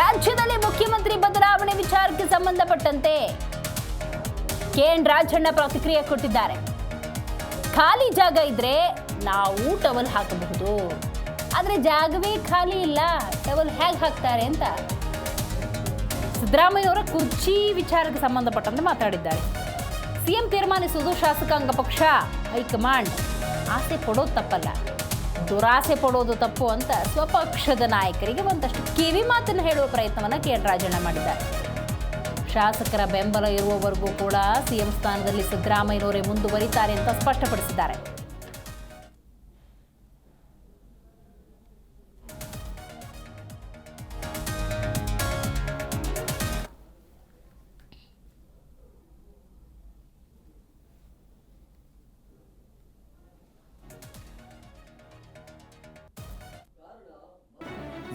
ರಾಜ್ಯದಲ್ಲಿ ಮುಖ್ಯಮಂತ್ರಿ ಬದಲಾವಣೆ ವಿಚಾರಕ್ಕೆ ಸಂಬಂಧಪಟ್ಟಂತೆ ಕೆಎನ್ ರಾಜಣ್ಣ ಪ್ರತಿಕ್ರಿಯೆ ಕೊಟ್ಟಿದ್ದಾರೆ. ಖಾಲಿ ಜಾಗ ಇದ್ರೆ ನಾವು ಟವಲ್ ಹಾಕಬಹುದು. ಆದರೆ ಜಾಗವೇ ಖಾಲಿ ಇಲ್ಲ. ಟವಲ್ ಹೇಗೆ ಹಾಕ್ತಾರೆ ಅಂತ ಸಿದ್ದರಾಮಯ್ಯವರ ಕುರ್ಚಿ ವಿಚಾರಕ್ಕೆ ಸಂಬಂಧಪಟ್ಟಂತೆ ಮಾತಾಡಿದ್ದಾರೆ. ಸಿಎಂ ತೀರ್ಮಾನಿಸುವುದು ಶಾಸಕಾಂಗ ಪಕ್ಷ ಹೈಕಮಾಂಡ್. ಆಸೆ ಪಡೋದು ತಪ್ಪಲ್ಲ. ದುರಾಸೆ ಪಡೋದು ತಪ್ಪು ಅಂತ ಸ್ವಪಕ್ಷದ ನಾಯಕರಿಗೆ ಒಂದಷ್ಟು ಕಿವಿ ಮಾತನ್ನು ಹೇಳುವ ಪ್ರಯತ್ನವನ್ನು ಕೆ ಎನ್ ರಾಜಣ್ಣ ಮಾಡಿದ್ದಾರೆ. ಶಾಸಕರ ಬೆಂಬಲ ಇರುವವರೆಗೂ ಕೂಡ ಸಿಎಂ ಸ್ಥಾನದಲ್ಲಿ ಸಿದ್ದರಾಮಯ್ಯನವರೇ ಮುಂದುವರಿತಾರೆ ಅಂತ ಸ್ಪಷ್ಟಪಡಿಸಿದ್ದಾರೆ.